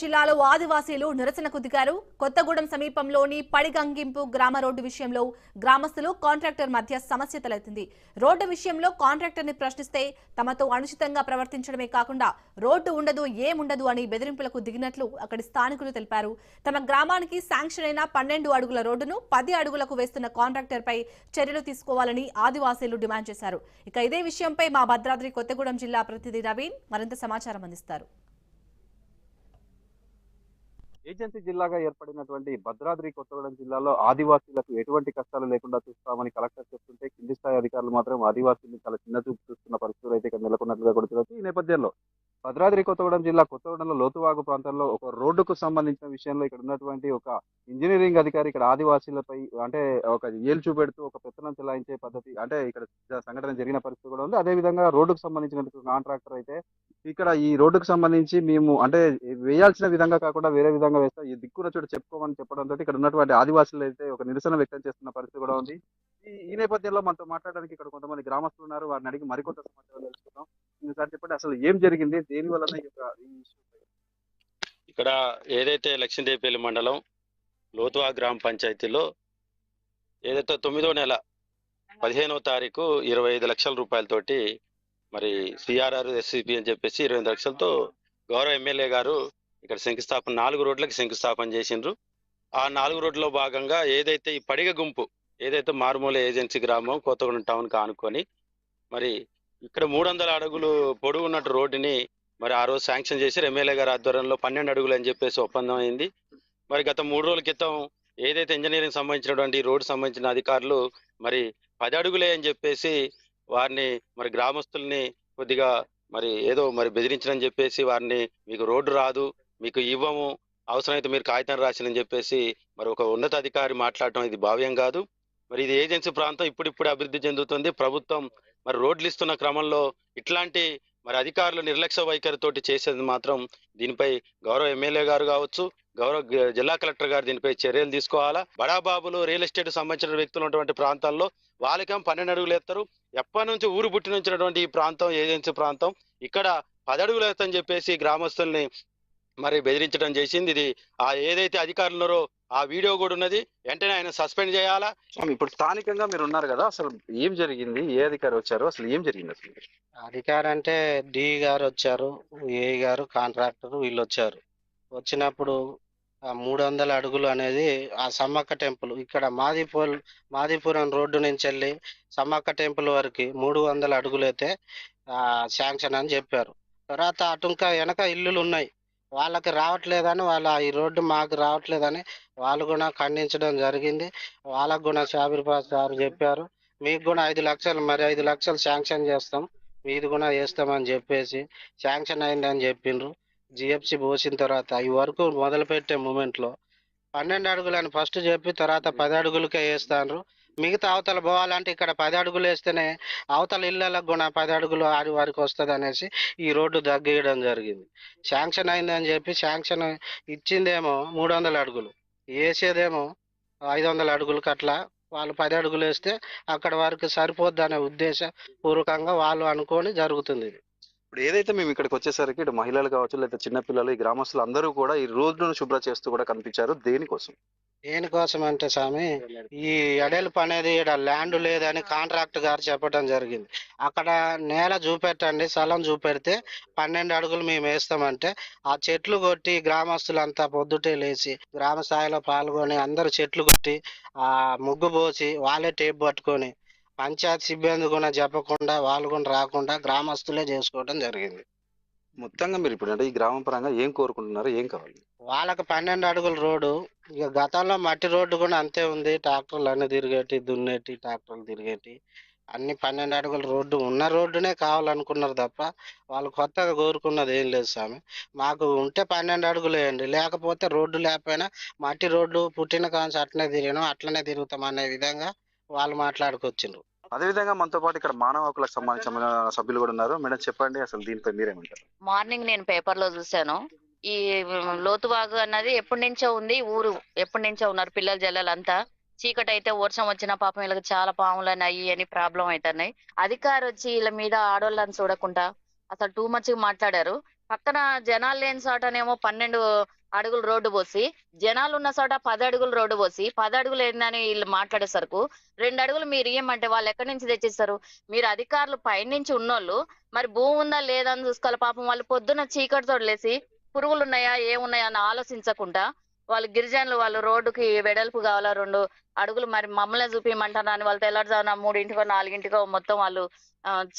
జిల్లాలో ఆదివాసీలు నిరసనకు దిగారు కొత్తగూడెం సమీపంలోని పడిగంగింపు గ్రామ రోడ్డు విషయంలో గ్రామస్తులు కాంట్రాక్టర్ మధ్య సమస్య తలెత్తింది. రోడ్డు విషయంలో కాంట్రాక్టర్ని ప్రశ్నిస్తే తమతో అనుచితంగా ప్రవర్తించడమే కాకుండా రోడ్డు ఉండదు ఏముండదు అని బెదిరింపులకు దిగినట్లు అక్కడి స్థానికులు తెలిపారు. తమ గ్రామానికి శాంక్షన్ అయిన పన్నెండు అడుగుల రోడ్డును పది అడుగులకు వేస్తున్న కాంట్రాక్టర్ పై చర్యలు తీసుకోవాలని ఆదివాసీలు డిమాండ్ చేశారు. ఇక ఇదే విషయంపై మా భద్రాద్రి కొత్తగూడెం జిల్లా ప్రతినిధి నవీన్ మరింత సమాచారం అందిస్తారు. ఏజెన్సీ జిల్లాగా ఏర్పడినటువంటి భద్రాద్రి కొత్తగూడెం జిల్లాలో ఆదివాసీలకు ఎటువంటి కష్టాలు లేకుండా చూస్తామని కలెక్టర్ చెప్తుంటే కింది స్థాయి అధికారులు మాత్రం ఆదివాసీని చాలా చిన్న చూపు చూస్తున్న పరిస్థితులు అయితే ఇక్కడ నెలకొన్నట్లుగా కూడా చూడొచ్చు ఈ నేపథ్యంలో భద్రాద్రి కొత్తగూడెం జిల్లా కొత్తగూడెంలో లోతువాగు ప్రాంతంలో ఒక రోడ్డుకు సంబంధించిన విషయంలో ఇక్కడ ఉన్నటువంటి ఒక ఇంజనీరింగ్ అధికారి ఇక్కడ ఆదివాసీలపై అంటే ఒక ఏలు చూపెడుతూ ఒక పెత్తనం చెలాయించే పద్ధతి అంటే ఇక్కడ సంఘటన జరిగిన పరిస్థితి కూడా ఉంది. అదే విధంగా రోడ్డుకు సంబంధించిన కాంట్రాక్టర్ అయితే ఇక్కడ ఈ రోడ్డుకు సంబంధించి మేము అంటే వేయాల్సిన విధంగా కాకుండా వేరే విధంగా వేస్తాం ఈ దిక్కున చోట చెప్పుకోమని చెప్పడంతో ఇక్కడ ఉన్నటువంటి ఆదివాసులు అయితే ఒక నిరసన వ్యక్తం చేస్తున్న పరిస్థితి కూడా ఉంది. ఈ ఈ నేపథ్యంలో మనతో మాట్లాడడానికి ఇక్కడ కొంతమంది గ్రామస్తులు ఉన్నారు. వారిని అడిగి మరికొంత సమాచారం తెలుసుకుందాం. సార్ చెప్పండి అసలు ఏం జరిగింది? దేని వలన ఇక్కడ ఏదైతే లక్ష్మీదేవిపల్లి మండలం లోతువా గ్రామ పంచాయతీలో ఏదైతే తొమ్మిదో నెల పదిహేనవ తారీఖు ఇరవై ఐదు లక్షల రూపాయలతోటి మరి సిఆర్ఆర్ ఎస్సిపి అని చెప్పేసి ఇరవై ఐదు లక్షలతో గౌరవ ఎమ్మెల్యే గారు ఇక్కడ శంకుస్థాపన నాలుగు రోడ్లకి శంకుస్థాపన చేసిండ్రు. ఆ నాలుగు రోడ్లో భాగంగా ఏదైతే ఈ పడిగ గుంపు ఏదైతే మారుమూల ఏజెన్సీ గ్రామం కొత్తగూడెం టౌన్ కానుకొని మరి ఇక్కడ మూడు వందల అడుగులు పొడుగు ఉన్నట్టు రోడ్డుని మరి ఆ రోజు శాంక్షన్ చేసి ఎమ్మెల్యే గారి ఆధ్వర్యంలో పన్నెండు అడుగులు అని చెప్పేసి ఒప్పందం అయింది. మరి గత మూడు రోజుల క్రితం ఏదైతే ఇంజనీరింగ్ సంబంధించినటువంటి రోడ్డు సంబంధించిన అధికారులు మరి పది అడుగులే అని చెప్పేసి వారిని మరి గ్రామస్తుల్ని కొద్దిగా మరి ఏదో మరి బెదిరించడం చెప్పేసి వారిని మీకు రోడ్డు రాదు మీకు ఇవ్వము అవసరమైతే మీరు కాగితం రాసినని చెప్పేసి మరి ఒక ఉన్నతాధికారి మాట్లాడటం ఇది భావ్యం కాదు. మరి ఇది ఏజెన్సీ ప్రాంతం ఇప్పుడిప్పుడు అభివృద్ధి చెందుతుంది. ప్రభుత్వం మరి రోడ్లు ఇస్తున్న క్రమంలో ఇట్లాంటి మరి అధికారులు నిర్లక్ష్య వైఖరితోటి చేసేది మాత్రం దీనిపై గౌరవ ఎమ్మెల్యే గారు కావచ్చు గౌరవ జిల్లా కలెక్టర్ గారు దీనిపై చర్యలు తీసుకోవాలా? బడాబాబులు రియల్ ఎస్టేట్ సంబంధించిన వ్యక్తులు ఉన్నటువంటి ప్రాంతాల్లో వాళ్ళకేం పన్నెండు అడుగులు ఎత్తారు. ఎప్పటి నుంచి ఊరు పుట్టి నుంచినటువంటి ఈ ప్రాంతం ఏజెన్సీ ప్రాంతం ఇక్కడ పదడుగులు ఎత్తని చెప్పేసి గ్రామస్తుల్ని మరి బెదిరించడం చేసింది. ఇది ఆ ఏదైతే అధికారులు ఉన్నారో ఆ వీడియో కూడా ఉన్నది. వెంటనే ఆయన సస్పెండ్ చేయాలా? స్వామి, ఇప్పుడు స్థానికంగా మీరు ఉన్నారు కదా అసలు ఏం జరిగింది? ఏ అధికారి వచ్చారు? అసలు ఏం జరిగింది అసలు? అధికారి అంటే డి గారు వచ్చారు ఏ గారు కాంట్రాక్టర్ వీళ్ళు వచ్చారు. వచ్చినప్పుడు ఆ మూడు వందల అడుగులు అనేది ఆ సమ్మక్క టెంపుల్ ఇక్కడ మాదిపూర్ మాదిపురం రోడ్డు నుంచి వెళ్ళి సమ్మక్క టెంపుల్ వరకు మూడు వందల అడుగులు అయితే ఆ శాంక్షన్ అని చెప్పారు. తర్వాత అటు ఇంకా వెనక ఇల్లులు ఉన్నాయి. వాళ్ళకి రావట్లేదని వాళ్ళ ఈ రోడ్డు మాకు రావట్లేదని వాళ్ళు కూడా ఖండించడం జరిగింది. వాళ్ళకు కూడా షాబిర్పాస్ గారు చెప్పారు. మీకు కూడా ఐదు లక్షలు మరి ఐదు లక్షలు శాంక్షన్ చేస్తాం. మీది కూడా వేస్తామని చెప్పేసి శాంక్షన్ అయిందని చెప్పిండ్రు. జిఎఫ్సి పోసిన తర్వాత ఈ వరకు మొదలుపెట్టే మూమెంట్లో పన్నెండు అడుగులని ఫస్ట్ చెప్పి తర్వాత పది అడుగులకే వేస్తాండ్రు. మిగతా అవతల పోవాలంటే ఇక్కడ పది అడుగులు వేస్తేనే అవతల ఇళ్ళలకు కూడా పది అడుగులు ఆడి వారికి వస్తుంది అనేసి ఈ రోడ్డు తగ్గేయడం జరిగింది. శాంక్షన్ అయిందని చెప్పి శాంక్షన్ ఇచ్చిందేమో మూడు వందల అడుగులు. వేసేదేమో ఐదు వందల అడుగులకు అట్లా వాళ్ళు పది అడుగులు వేస్తే అక్కడ వరకు సరిపోద్ది అనే ఉద్దేశపూర్వకంగా వాళ్ళు అనుకొని జరుగుతుంది ఇది. ఇప్పుడు ఏదైతే మేము ఇక్కడికి వచ్చేసరికి ఇటు మహిళలు కావచ్చు లేదా చిన్నపిల్లలు ఈ గ్రామస్తులు అందరూ కూడా ఈ రోడ్డును శుభ్ర చేస్తూ కూడా కనిపించారు. దేనికోసం? దేనికోసం అంటే స్వామి ఈ ఎడెల్పు అనేది ఈడ ల్యాండ్ లేదని కాంట్రాక్ట్ గారు చెప్పడం జరిగింది. అక్కడ నేల చూపెట్టండి స్థలం చూపెడితే పన్నెండు అడుగులు మేము వేస్తామంటే ఆ చెట్లు కొట్టి గ్రామస్తులంతా పొద్దుటే లేచి గ్రామ స్థాయిలో పాల్గొని అందరు చెట్లు కొట్టి ఆ ముగ్గు పోసి వాళ్ళే టేప్ పట్టుకొని పంచాయత్ సిబ్బంది కూడా చెప్పకుండా వాళ్ళు కూడా రాకుండా గ్రామస్తులే చేసుకోవడం జరిగింది. మొత్తంగా మీరు ఇప్పుడు అంటే ఈ గ్రామం పరంగా ఏం కోరుకుంటున్నారు ఏం కావాలి? వాళ్ళకి పన్నెండు అడుగుల రోడ్డు ఇక గతంలో మట్టి రోడ్డు కూడా అంతే ఉంది. ట్రాక్టర్లు అన్ని తిరిగేటి దున్నేటి ట్రాక్టర్లు తిరిగేటి అన్ని పన్నెండు అడుగుల రోడ్డు ఉన్న రోడ్డునే కావాలనుకున్నారు తప్ప వాళ్ళు కొత్తగా కోరుకున్నది ఏం లేదు స్వామి. మాకు ఉంటే పన్నెండు అడుగులు వేయండి లేకపోతే రోడ్డు లేకపోయినా మట్టి రోడ్డు పుట్టిన కాంచి అట్లనే తిరిగాను అట్లనే తిరుగుతాం అనే విధంగా వాళ్ళు మాట్లాడుకొచ్చిండ్రు. అదేవిధంగా మనతో పాటు ఇక్కడ మానవ హక్కులకు సంబంధించిన సభ్యులు కూడా ఉన్నారు. మేడం చెప్పండి అసలు దీనిపై మీరేమంటారు? మార్నింగ్ నేను పేపర్లో చూశాను. ఈ లోతువాగు అన్నది ఎప్పటి నుంచో ఉంది ఊరు ఎప్పటి నుంచో ఉన్నారు పిల్లలు జల్లలంతా. చీకటి అయితే వర్షం వచ్చిన పాపం వీళ్ళకి చాలా పాములని అయ్యి అని ప్రాబ్లం అవుతున్నాయి అధికారి వచ్చి వీళ్ళ మీద ఆడోళ్ళని చూడకుండా అసలు టూ మచ్ మాట్లాడారు. పక్కన జనాలు లేని చోటనేమో పన్నెండు అడుగులు రోడ్డు పోసి జనాలు ఉన్న చోట పది అడుగులు రోడ్డు పోసి పది అడుగులు ఏందని వీళ్ళు మాట్లాడే సరుకు రెండు అడుగులు మీరు ఇయ్యమంటే వాళ్ళు ఎక్కడి నుంచి తెచ్చిస్తారు? మీరు అధికారులు పైనుంచి ఉన్నోళ్ళు మరి భూమి ఉందా లేదా అని చూసుకోవాలి. పాపం వాళ్ళు పొద్దున్న చీకటితో లేసి పురుగులు ఉన్నాయా ఏమున్నాయా అని ఆలోచించకుండా వాళ్ళు గిరిజనులు వాళ్ళు రోడ్డుకి వెడల్పు కావాలా రెండు అడుగులు మరి మమ్మల్ని చూపించమంటారా అని వాళ్ళు తెల్లారుజామున మూడింటికో నాలుగింటికో మొత్తం వాళ్ళు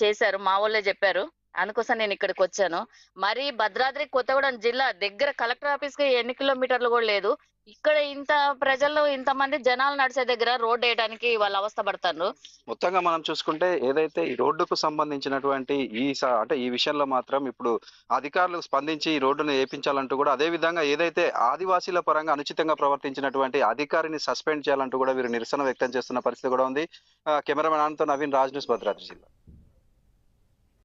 చేశారు. మా వాళ్ళే చెప్పారు. అందుకోసం నేను ఇక్కడికి వచ్చాను. మరి భద్రాద్రి కొత్తగూడెం జిల్లా దగ్గర కలెక్టర్ ఆఫీస్కి ఎన్ని కిలోమీటర్లు కూడా లేదు. ఇక్కడ ఇంత ప్రజల్లో ఇంతమంది జనాలు నడిచే దగ్గర రోడ్ వేయడానికి వాళ్ళు అవస్థ పడతారు. మొత్తంగా మనం చూసుకుంటే ఏదైతే ఈ రోడ్డుకు సంబంధించినటువంటి ఈ స- అంటే ఈ విషయంలో మాత్రం ఇప్పుడు అధికారులు స్పందించి ఈ రోడ్డును వేయించాలంటూ కూడా అదే విధంగా ఏదైతే ఆదివాసీల పరంగా అనుచితంగా ప్రవర్తించినటువంటి అధికారిని సస్పెండ్ చేయాలంటూ కూడా వీరు నిరసన వ్యక్తం చేస్తున్న పరిస్థితి కూడా ఉంది. కెమెరామెన్ ఆనంతో నవీన్ రాజ్ న్యూస్ భద్రాద్రి జిల్లా.